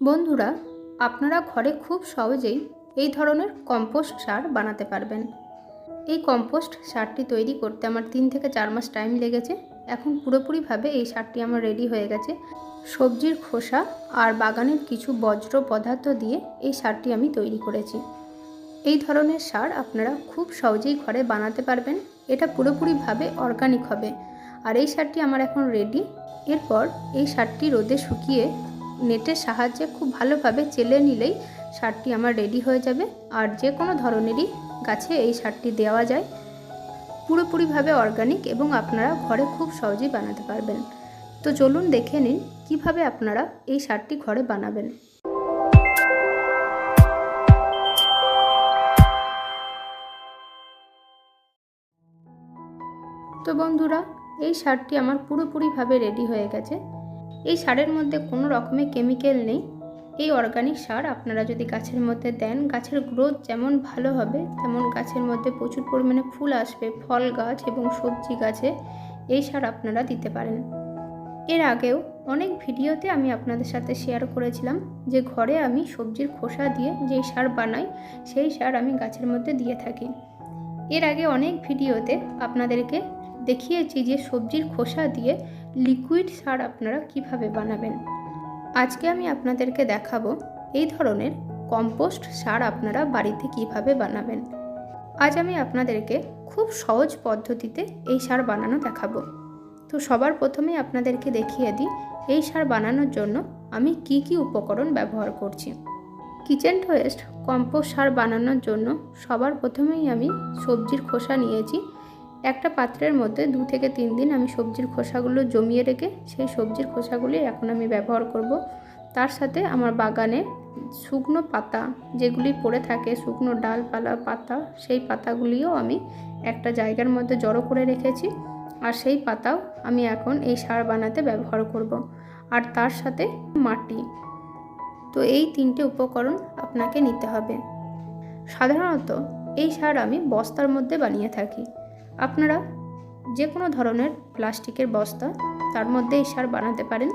বন্ধুরা, আপনারা ঘরে খুব সহজেই এই ধরনের কম্পোস্ট সার বানাতে পারবেন। এই কম্পোস্ট সারটি তৈরি করতে আমার তিন থেকে চার মাস টাইম লেগেছে। এখন পুরোপুরিভাবে এই সারটি আমার রেডি হয়ে গেছে। সবজির খোসা আর বাগানের কিছু বজ্র পদার্থ দিয়ে এই সারটি আমি তৈরি করেছি। এই ধরনের সার আপনারা খুব সহজেই ঘরে বানাতে পারবেন। এটা পুরোপুরিভাবে অর্গানিক হবে। আর এই সারটি আমার এখন রেডি এরপর এই সারটি রোদে শুকিয়ে নেটের সাহায্যে খুব ভালোভাবে চেলে নিলেই সারটি আমার রেডি হয়ে যাবে। আর যে কোনো ধরনেরই গাছে এই সারটি দেওয়া যায়। পুরোপুরিভাবে অর্গানিক এবং আপনারা ঘরে খুব সহজেই বানাতে পারবেন। তো চলুন দেখে নিন কীভাবে আপনারা এই সারটি ঘরে বানাবেন। তো বন্ধুরা, এই সারটি আমার পুরোপুরিভাবে রেডি হয়ে গেছে। এই সারের মধ্যে কোনো রকমের কেমিক্যাল নেই। এই অর্গানিক সার আপনারা যদি গাছের মধ্যে দেন, গাছের গ্রোথ যেমন ভালো হবে, তেমন গাছের মধ্যে প্রচুর পরিমাণে ফুল আসবে, ফল গাছ এবং সবজি গাছে এই সার আপনারা দিতে পারেন। এর আগেও অনেক ভিডিওতে আমি আপনাদের সাথে শেয়ার করেছিলাম যে ঘরে আমি সবজির খোসা দিয়ে যেই সার বানাই, সেই সার আমি গাছের মধ্যে দিয়ে থাকি। এর আগে অনেক ভিডিওতে আপনাদেরকে দেখিয়েছি যে সবজির খোসা দিয়ে লিকুইড সার আপনারা কীভাবে বানাবেন? আজকে আমি আপনাদেরকে দেখাবো এই ধরনের কম্পোস্ট সার আপনারা বাড়িতে কীভাবে বানাবেন। আজ আমি আপনাদেরকে খুব সহজ পদ্ধতিতে এই সার বানানো দেখাবো। তো সবার প্রথমে আপনাদেরকে দেখিয়ে দিই, এই সার বানানোর জন্য আমি কি কি উপকরণ ব্যবহার করছি। কিচেন ওয়েস্ট কম্পোস্ট সার বানানোর জন্য সবার প্রথমেই আমি সবজির খোসা নিয়েছি একটা পাত্রের মধ্যে দু থেকে তিন দিন আমি সবজির খোসাগুলো জমিয়ে রেখে সেই সবজির খোসাগুলি এখন আমি ব্যবহার করব। তার সাথে আমার বাগানে শুকনো পাতা যেগুলি পড়ে থাকে, শুকনো ডালপালা, পাতা, সেই পাতাগুলিও আমি একটা জায়গার মধ্যে জড়ো করে রেখেছি আর সেই পাতাও আমি এখন এই সার বানাতে ব্যবহার করব। আর তার সাথে মাটি। তো এই তিনটে উপকরণ আপনাকে নিতে হবে। সাধারণত এই সার আমি বস্তার মধ্যে বানিয়ে থাকি। আপনারা যে কোনো ধরনের প্লাস্টিকের বস্তা তার মধ্যে এই সার বানাতে পারেন।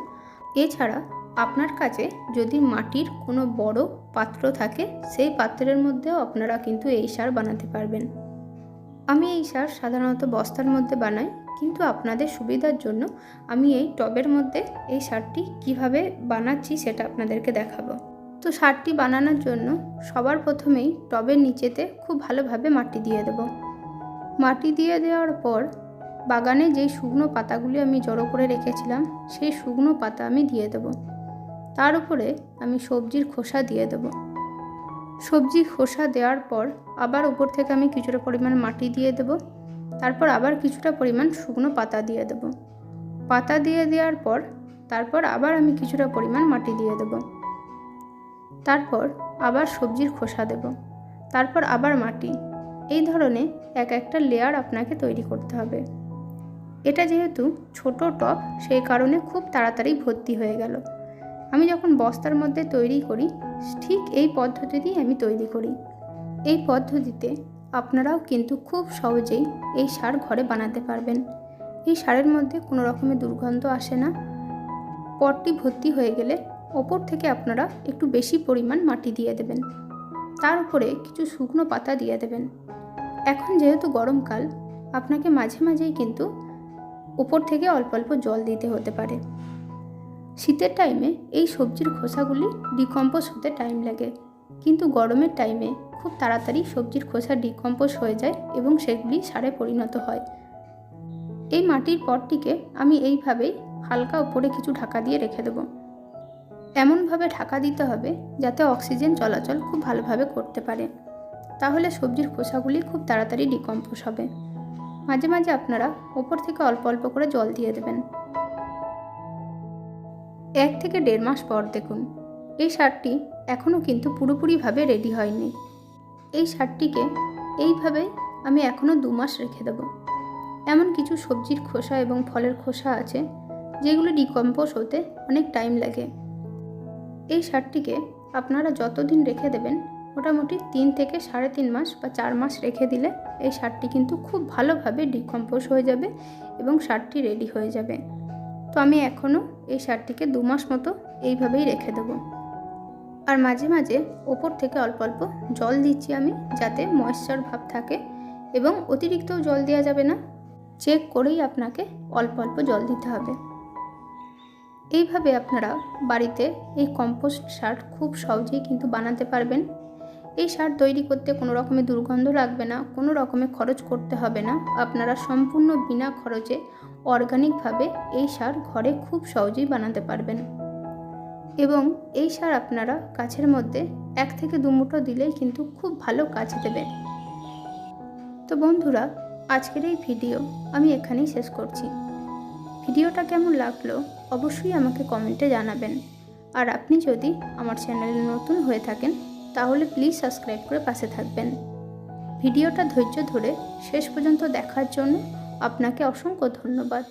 এছাড়া আপনার কাছে যদি মাটির কোনো বড় পাত্র থাকে, সেই পাত্রের মধ্যেও আপনারা কিন্তু এই সার বানাতে পারবেন। আমি এই সার সাধারণত বস্তার মধ্যে বানাই, কিন্তু আপনাদের সুবিধার জন্য আমি এই টবের মধ্যে এই সারটি কীভাবে বানাচ্ছি সেটা আপনাদেরকে দেখাবো। তো সারটি বানানোর জন্য সবার প্রথমেই টবের নিচেতে খুব ভালোভাবে মাটি দিয়ে দেবো। মাটি দিয়ে দেওয়ার পর বাগানে যেই শুকনো পাতাগুলি আমি জড়ো করে রেখেছিলাম, সেই শুকনো পাতা আমি দিয়ে দেব। তার উপরে আমি সবজির খোসা দিয়ে দেব। সবজি খোসা দেওয়ার পর আবার উপর থেকে আমি কিছুটা পরিমাণ মাটি দিয়ে দেব। তারপর আবার কিছুটা পরিমাণ শুকনো পাতা দিয়ে দেব। পাতা দিয়ে দেওয়ার পর তারপর আবার আমি কিছুটা পরিমাণ মাটি দিয়ে দেব। তারপর আবার সবজির খোসা দেব। তারপর আবার মাটি। এই ধরনের এক একটা লেয়ার আপনাকে তৈরি করতে হবে। এটা যেহেতু ছোট টপ সেই কারণে খুব তাড়াতাড়ি ভর্তি হয়ে গেল। আমি যখন বস্তার মধ্যে তৈরি করি, ঠিক এই পদ্ধতিতেই আমি তৈরি করি। এই পদ্ধতিতে আপনারাও কিন্তু খুব সহজেই এই সার ঘরে বানাতে পারবেন। এই সারের মধ্যে কোনো রকমের দুর্গন্ধ আসে না। পটটি ভর্তি হয়ে গেলে ওপর থেকে আপনারা একটু বেশি পরিমাণ মাটি দিয়ে দেবেন। তার উপরে কিছু শুকনো পাতা দিয়ে দেবেন। এখন যেহেতু গরমকাল, আপনাকে মাঝে মাঝেই কিন্তু উপর থেকে অল্প অল্প জল দিতে হতে পারে। শীতের টাইমে এই সবজির খোসাগুলি ডিকম্পোজ হতে টাইম লাগে। কিন্তু গরমের টাইমে খুব তাড়াতাড়ি সবজির খোসা ডিকম্পোজ হয়ে যায় এবং সেগুলি সারে পরিণত হয়। এই মাটির পটটিকে আমি এইভাবেই হালকা উপরে কিছু ঢাকা দিয়ে রেখে দেবো। এমনভাবে ঢাকা দিতে হবে যাতে অক্সিজেন চলাচল খুব ভালোভাবে করতে পারে। তাহলে সবজির খোসাগুলি খুব তাড়াতাড়ি ডিকম্পোজ হবে। মাঝে মাঝে আপনারা ওপর থেকে অল্প অল্প করে জল দিয়ে দেবেন। এক থেকে দেড় মাস পর দেখুন, এই সারটি এখনও কিন্তু পুরোপুরিভাবে রেডি হয়নি। এই সারটিকে এইভাবেই আমি এখনও দু মাস রেখে দেব। এমন কিছু সবজির খোসা এবং ফলের খোসা আছে, যেগুলো ডিকম্পোজ হতে অনেক টাইম লাগে। এই সারটিকে আপনারা যতদিন রেখে দেবেন, মোটামুটি তিন থেকে সাড়ে তিন মাস বা চার মাস রেখে দিলে এই সারটি কিন্তু খুব ভালোভাবে ডিকম্পোজ হয়ে যাবে এবং সারটি রেডি হয়ে যাবে। তো আমি এখনও এই সারটিকে দু মাস মতো এইভাবেই রেখে দেবো। আর মাঝে মাঝে ওপর থেকে অল্প অল্প জল দিচ্ছি আমি যাতে ময়েশ্চার ভাব থাকে এবং অতিরিক্ত জল দেওয়া যাবে না। চেক করেই আপনাকে অল্প অল্প জল দিতে হবে। এইভাবে আপনারা বাড়িতে এই কম্পোস্ট সার খুব সহজেই কিন্তু বানাতে পারবেন। এই সার তৈরি করতে কোনো রকমের দুর্গন্ধ লাগবে না, কোনো রকমের খরচ করতে হবে না। আপনারা সম্পূর্ণ বিনা খরচে অর্গানিকভাবে এই সার ঘরে খুব সহজেই বানাতে পারবেন। এবং এই সার আপনারা গাছের মধ্যে এক থেকে দু মুঠো দিলেই কিন্তু খুব ভালো কাজ দেবে। তো বন্ধুরা, আজকের এই ভিডিও আমি এখানেই শেষ করছি। ভিডিওটা কেমন লাগল অবশ্যই আমাকে কমেন্টে জানাবেন। আর আপনি যদি আমার চ্যানেলে নতুন হয়ে থাকেন, তাহলে প্লিজ সাবস্ক্রাইব করে পাশে থাকবেন। ভিডিওটা ধৈর্য ধরে শেষ পর্যন্ত দেখার জন্য আপনাকে অসংখ্য ধন্যবাদ।